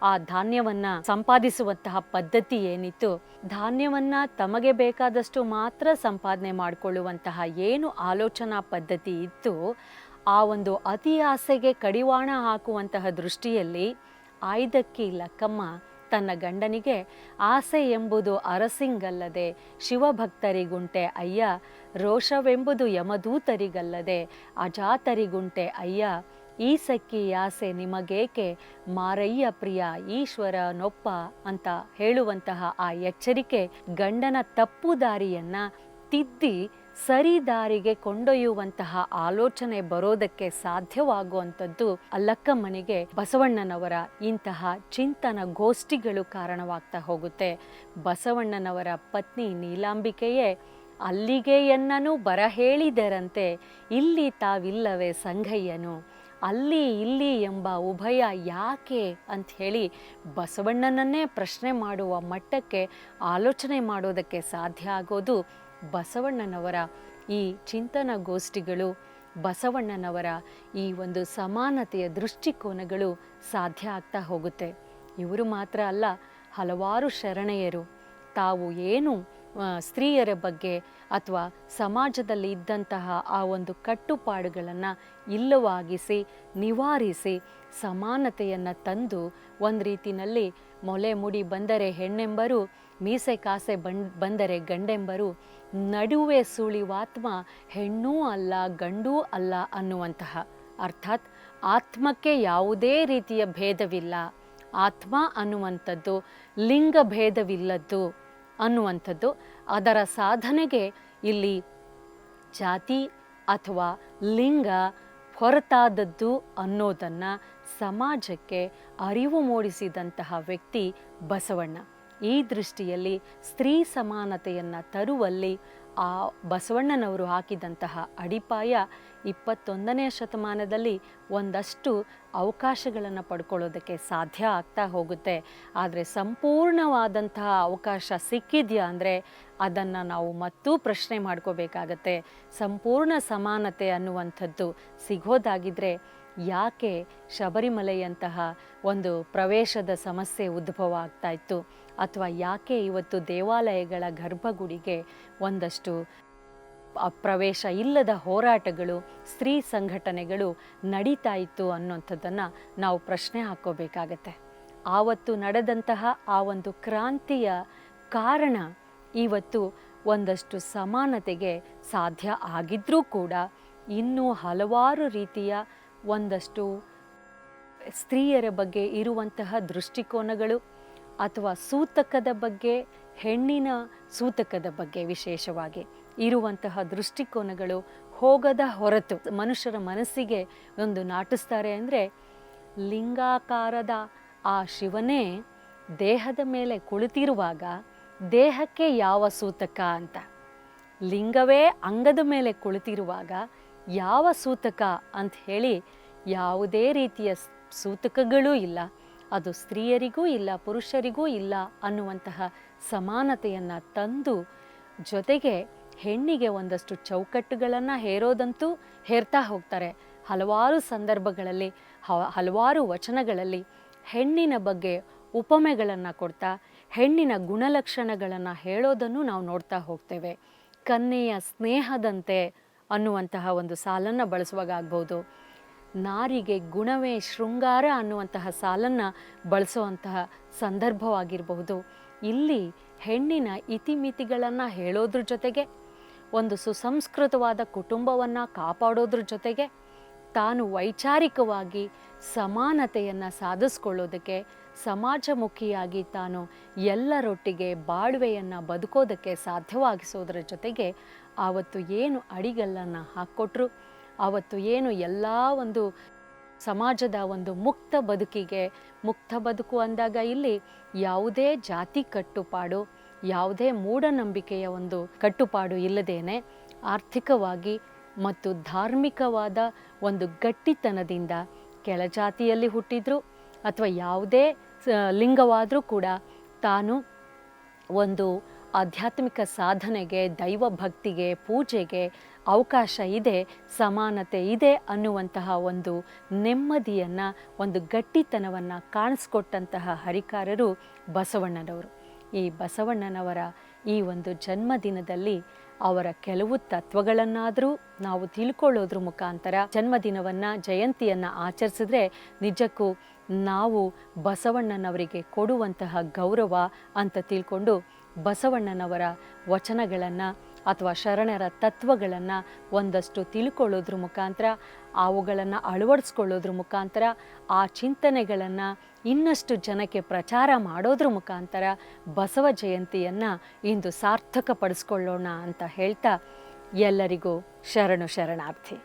ಆ ಧಾನ್ಯವನ್ನು ಸಂಪಾದಿಸುವಂತಹ ಪದ್ಧತಿ ಏನಿತ್ತು, ಧಾನ್ಯವನ್ನು ತಮಗೆ ಬೇಕಾದಷ್ಟು ಮಾತ್ರ ಸಂಪಾದನೆ ಮಾಡಿಕೊಳ್ಳುವಂತಹ ಏನು ಆಲೋಚನಾ ಪದ್ಧತಿ ಇತ್ತು, ಆ ಒಂದು ಅತಿ ಆಸೆಗೆ ಕಡಿವಾಣ ಹಾಕುವಂತಹ ದೃಷ್ಟಿಯಲ್ಲಿ ಆಯ್ದಕ್ಕಿ ಲಕ್ಕಮ್ಮ ತನ್ನ ಗಂಡನಿಗೆ ಆಸೆ ಎಂಬುದು ಅರಸಿಂಗಲ್ಲದೆ ಶಿವಭಕ್ತರಿಗುಂಟೆ ಅಯ್ಯ, ರೋಷವೆಂಬುದು ಯಮದೂತರಿಗಲ್ಲದೆ ಅಜಾತರಿಗುಂಟೆ ಅಯ್ಯ, ಈ ಸಕ್ಕಿ ಆಸೆ ನಿಮಗೇಕೆ ಮಾರಯ್ಯ ಪ್ರಿಯ ಈಶ್ವರ ನೊಪ್ಪ ಅಂತ ಹೇಳುವಂತಹ ಆ ಎಚ್ಚರಿಕೆ ಗಂಡನ ತಪ್ಪು ದಾರಿಯನ್ನ ತಿದ್ದಿ ಸರಿ ದಾರಿಗೆ ಕೊಂಡೊಯ್ಯುವಂತಹ ಆಲೋಚನೆ ಬರೋದಕ್ಕೆ ಸಾಧ್ಯವಾಗುವಂಥದ್ದು ಅಲ್ಲಕ್ಕಮ್ಮನಿಗೆ ಬಸವಣ್ಣನವರ ಇಂತಹ ಚಿಂತನ ಗೋಷ್ಠಿಗಳು ಕಾರಣವಾಗ್ತಾ ಹೋಗುತ್ತೆ. ಬಸವಣ್ಣನವರ ಪತ್ನಿ ನೀಲಾಂಬಿಕೆಯೇ ಅಲ್ಲಿಗೆ ಎನ್ನನು ಬರ ಹೇಳಿದರಂತೆ ಇಲ್ಲಿ ತಾವಿಲ್ಲವೇ ಸಂಘಯ್ಯನು, ಅಲ್ಲಿ ಇಲ್ಲಿ ಎಂಬ ಉಭಯ ಯಾಕೆ ಅಂತ ಹೇಳಿ ಬಸವಣ್ಣನನ್ನೇ ಪ್ರಶ್ನೆ ಮಾಡುವ ಮಟ್ಟಕ್ಕೆ ಆಲೋಚನೆ ಮಾಡೋದಕ್ಕೆ ಸಾಧ್ಯ ಆಗೋದು ಬಸವಣ್ಣನವರ ಈ ಚಿಂತನ ಗೋಷ್ಠಿಗಳು, ಬಸವಣ್ಣನವರ ಈ ಒಂದು ಸಮಾನತೆಯ ದೃಷ್ಟಿಕೋನಗಳು ಸಾಧ್ಯ ಆಗ್ತಾ ಹೋಗುತ್ತೆ. ಇವರು ಮಾತ್ರ ಅಲ್ಲ, ಹಲವಾರು ಶರಣೆಯರು. ತಾವು ಏನು ಸ್ತ್ರೀಯರ ಬಗ್ಗೆ ಅಥವಾ ಸಮಾಜದಲ್ಲಿ ಇದ್ದಂತಹ ಆ ಒಂದು ಕಟ್ಟುಪಾಡುಗಳನ್ನು ಇಲ್ಲವಾಗಿಸಿ, ನಿವಾರಿಸಿ ಸಮಾನತೆಯನ್ನು ತಂದು ಒಂದು ರೀತಿಯಲ್ಲಿ ಮೊಲೆ ಮುಡಿ ಬಂದರೆ ಹೆಣ್ಣೆಂಬರು, ಮೀಸೆ ಕಾಸೆ ಬಂದರೆ ಗಂಡೆಂಬರು, ನಡುವೆ ಸುಳಿವಾತ್ಮ ಹೆಣ್ಣೂ ಅಲ್ಲ, ಗಂಡೂ ಅಲ್ಲ ಅನ್ನುವಂತಹ. ಅರ್ಥಾತ್ ಆತ್ಮಕ್ಕೆ ಯಾವುದೇ ರೀತಿಯ ಭೇದವಿಲ್ಲ. ಆತ್ಮ ಅನ್ನುವಂಥದ್ದು ಲಿಂಗ ಭೇದವಿಲ್ಲದ್ದು ಅನ್ನುವಂಥದ್ದು. ಅದರ ಸಾಧನೆಗೆ ಇಲ್ಲಿ ಜಾತಿ ಅಥವಾ ಲಿಂಗ ಹೊರತಾದದ್ದು ಅನ್ನೋದನ್ನು ಸಮಾಜಕ್ಕೆ ಅರಿವು ಮೂಡಿಸಿದಂತಹ ವ್ಯಕ್ತಿ ಬಸವಣ್ಣ. ಈ ದೃಷ್ಟಿಯಲ್ಲಿ ಸ್ತ್ರೀ ಸಮಾನತೆಯನ್ನು ತರುವಲ್ಲಿ ಆ ಬಸವಣ್ಣನವರು ಹಾಕಿದಂತಹ ಅಡಿಪಾಯ ಇಪ್ಪತ್ತೊಂದನೆಯ ಶತಮಾನದಲ್ಲಿ ಒಂದಷ್ಟು ಅವಕಾಶಗಳನ್ನು ಪಡ್ಕೊಳ್ಳೋದಕ್ಕೆ ಸಾಧ್ಯ ಆಗ್ತಾ ಹೋಗುತ್ತೆ. ಆದರೆ ಸಂಪೂರ್ಣವಾದಂತಹ ಅವಕಾಶ ಸಿಕ್ಕಿದೆಯಾ ಅಂದರೆ ಅದನ್ನು ನಾವು ಮತ್ತೂ ಪ್ರಶ್ನೆ ಮಾಡ್ಕೋಬೇಕಾಗತ್ತೆ. ಸಂಪೂರ್ಣ ಸಮಾನತೆ ಅನ್ನುವಂಥದ್ದು ಸಿಗೋದಾಗಿದ್ದರೆ ಯಾಕೆ ಶಬರಿಮಲೆಯಂತಹ ಒಂದು ಪ್ರವೇಶದ ಸಮಸ್ಯೆ ಉದ್ಭವ ಆಗ್ತಾ ಇತ್ತು? ಅಥವಾ ಯಾಕೆ ಇವತ್ತು ದೇವಾಲಯಗಳ ಗರ್ಭಗುಡಿಗೆ ಒಂದಷ್ಟು ಪ್ರವೇಶ ಇಲ್ಲದ ಹೋರಾಟಗಳು, ಸ್ತ್ರೀ ಸಂಘಟನೆಗಳು ನಡೀತಾ ಇತ್ತು ಅನ್ನೋಂಥದ್ದನ್ನು ನಾವು ಪ್ರಶ್ನೆ ಹಾಕೋಬೇಕಾಗತ್ತೆ ಆವತ್ತು ನಡೆದಂತಹ ಆ ಒಂದು ಕ್ರಾಂತಿಯ ಕಾರಣ ಇವತ್ತು ಒಂದಷ್ಟು ಸಮಾನತೆಗೆ ಸಾಧ್ಯ ಆಗಿದ್ರೂ ಕೂಡ ಇನ್ನೂ ಹಲವಾರು ರೀತಿಯ ಒಂದಷ್ಟು ಸ್ತ್ರೀಯರ ಬಗ್ಗೆ ಇರುವಂತಹ ದೃಷ್ಟಿಕೋನಗಳು ಅಥವಾ ಸೂತಕದ ಬಗ್ಗೆ, ಹೆಣ್ಣಿನ ಸೂತಕದ ಬಗ್ಗೆ ವಿಶೇಷವಾಗಿ ಇರುವಂತಹ ದೃಷ್ಟಿಕೋನಗಳು ಹೋಗದ ಹೊರತು ಮನುಷ್ಯರ ಮನಸ್ಸಿಗೆ ಒಂದು ನಾಟಿಸ್ತಾರೆ ಅಂದರೆ ಲಿಂಗಾಕಾರದ ಆ ಶಿವನೇ ದೇಹದ ಮೇಲೆ ಕುಳಿತಿರುವಾಗ ದೇಹಕ್ಕೆ ಯಾವ ಸೂತಕ ಅಂತ. ಲಿಂಗವೇ ಅಂಗದ ಮೇಲೆ ಕುಳಿತಿರುವಾಗ ಯಾವ ಸೂತಕ ಅಂತ ಹೇಳಿ ಯಾವುದೇ ರೀತಿಯ ಸೂತಕಗಳೂ ಇಲ್ಲ. ಅದು ಸ್ತ್ರೀಯರಿಗೂ ಇಲ್ಲ, ಪುರುಷರಿಗೂ ಇಲ್ಲ ಅನ್ನುವಂತಹ ಸಮಾನತೆಯನ್ನು ತಂದು ಜೊತೆಗೆ ಹೆಣ್ಣಿಗೆ ಒಂದಷ್ಟು ಚೌಕಟ್ಟುಗಳನ್ನು ಹೇರೋದಂತೂ ಹೇರ್ತಾ ಹೋಗ್ತಾರೆ. ಹಲವಾರು ಸಂದರ್ಭಗಳಲ್ಲಿ ಹಲವಾರು ವಚನಗಳಲ್ಲಿ ಹೆಣ್ಣಿನ ಬಗ್ಗೆ ಉಪಮೆಗಳನ್ನು ಕೊಡ್ತಾ, ಹೆಣ್ಣಿನ ಗುಣಲಕ್ಷಣಗಳನ್ನು ಹೇಳೋದನ್ನು ನಾವು ನೋಡ್ತಾ ಹೋಗ್ತೇವೆ. ಕನ್ನೆಯ ಸ್ನೇಹದಂತೆ ಅನ್ನುವಂತಹ ಒಂದು ಸಾಲನ್ನು ಬಳಸುವಾಗ ಆಗ್ಬೋದು ನಾರಿಗೆ ಗುಣವೇ ಶೃಂಗಾರ ಅನ್ನುವಂತಹ ಸಾಲನ್ನು ಬಳಸುವಂತಹ ಸಂದರ್ಭವಾಗಿರಬಹುದು. ಇಲ್ಲಿ ಹೆಣ್ಣಿನ ಇತಿಮಿತಿಗಳನ್ನು ಹೇಳೋದ್ರ ಜೊತೆಗೆ, ಒಂದು ಸುಸಂಸ್ಕೃತವಾದ ಕುಟುಂಬವನ್ನು ಕಾಪಾಡೋದ್ರ ಜೊತೆಗೆ, ತಾನು ವೈಚಾರಿಕವಾಗಿ ಸಮಾನತೆಯನ್ನು ಸಾಧಿಸ್ಕೊಳ್ಳೋದಕ್ಕೆ, ಸಮಾಜಮುಖಿಯಾಗಿ ತಾನು ಎಲ್ಲರೊಟ್ಟಿಗೆ ಬಾಳ್ವೆಯನ್ನು ಬದುಕೋದಕ್ಕೆ ಸಾಧ್ಯವಾಗಿಸೋದ್ರ ಜೊತೆಗೆ ಆವತ್ತು ಏನು ಅಡಿಗಲ್ಲನ್ನು ಹಾಕ್ಕೊಟ್ರು ಆವತ್ತು ಏನು ಎಲ್ಲ ಒಂದು ಸಮಾಜದ ಒಂದು ಮುಕ್ತ ಬದುಕಿಗೆ, ಮುಕ್ತ ಬದುಕು ಅಂದಾಗ ಇಲ್ಲಿ ಯಾವುದೇ ಜಾತಿ ಕಟ್ಟುಪಾಡು, ಯಾವುದೇ ಮೂಢನಂಬಿಕೆಯ ಒಂದು ಕಟ್ಟುಪಾಡು ಇಲ್ಲದೇನೆ ಆರ್ಥಿಕವಾಗಿ ಮತ್ತು ಧಾರ್ಮಿಕವಾದ ಒಂದು ಗಟ್ಟಿತನದಿಂದ ಕೆಳಜಾತಿಯಲ್ಲಿ ಹುಟ್ಟಿದ್ರು ಅಥವಾ ಯಾವುದೇ ಲಿಂಗವಾದರೂ ಕೂಡ ತಾನು ಒಂದು ಆಧ್ಯಾತ್ಮಿಕ ಸಾಧನೆಗೆ, ದೈವ ಭಕ್ತಿಗೆ, ಪೂಜೆಗೆ ಅವಕಾಶ ಇದೆ, ಸಮಾನತೆ ಇದೆ ಅನ್ನುವಂತಹ ಒಂದು ನೆಮ್ಮದಿಯನ್ನು, ಒಂದು ಗಟ್ಟಿತನವನ್ನು ಕಾಣಿಸ್ಕೊಟ್ಟಂತಹ ಹರಿಕಾರರು ಬಸವಣ್ಣನವರು. ಈ ಬಸವಣ್ಣನವರ ಈ ಒಂದು ಜನ್ಮದಿನದಲ್ಲಿ ಅವರ ಕೆಲವು ತತ್ವಗಳನ್ನಾದರೂ ನಾವು ತಿಳ್ಕೊಳ್ಳೋದ್ರ ಮುಖಾಂತರ ಜನ್ಮದಿನವನ್ನು, ಜಯಂತಿಯನ್ನು ಆಚರಿಸಿದ್ರೆ ನಿಜಕ್ಕೂ ನಾವು ಬಸವಣ್ಣನವರಿಗೆ ಕೊಡುವಂತಹ ಗೌರವ ಅಂತ ತಿಳ್ಕೊಂಡು ಬಸವಣ್ಣನವರ ವಚನಗಳನ್ನು ಅಥವಾ ಶರಣರ ತತ್ವಗಳನ್ನು ಒಂದಷ್ಟು ತಿಳ್ಕೊಳ್ಳೋದ್ರ ಮುಖಾಂತರ, ಅವುಗಳನ್ನು ಅಳವಡಿಸ್ಕೊಳ್ಳೋದ್ರ ಮುಖಾಂತರ, ಆ ಚಿಂತನೆಗಳನ್ನು ಇನ್ನಷ್ಟು ಜನಕ್ಕೆ ಪ್ರಚಾರ ಮಾಡೋದ್ರ ಮುಖಾಂತರ ಬಸವ ಜಯಂತಿಯನ್ನು ಇಂದು ಸಾರ್ಥಕಪಡಿಸ್ಕೊಳ್ಳೋಣ ಅಂತ ಹೇಳ್ತಾ ಎಲ್ಲರಿಗೂ ಶರಣು ಶರಣಾರ್ಥಿ.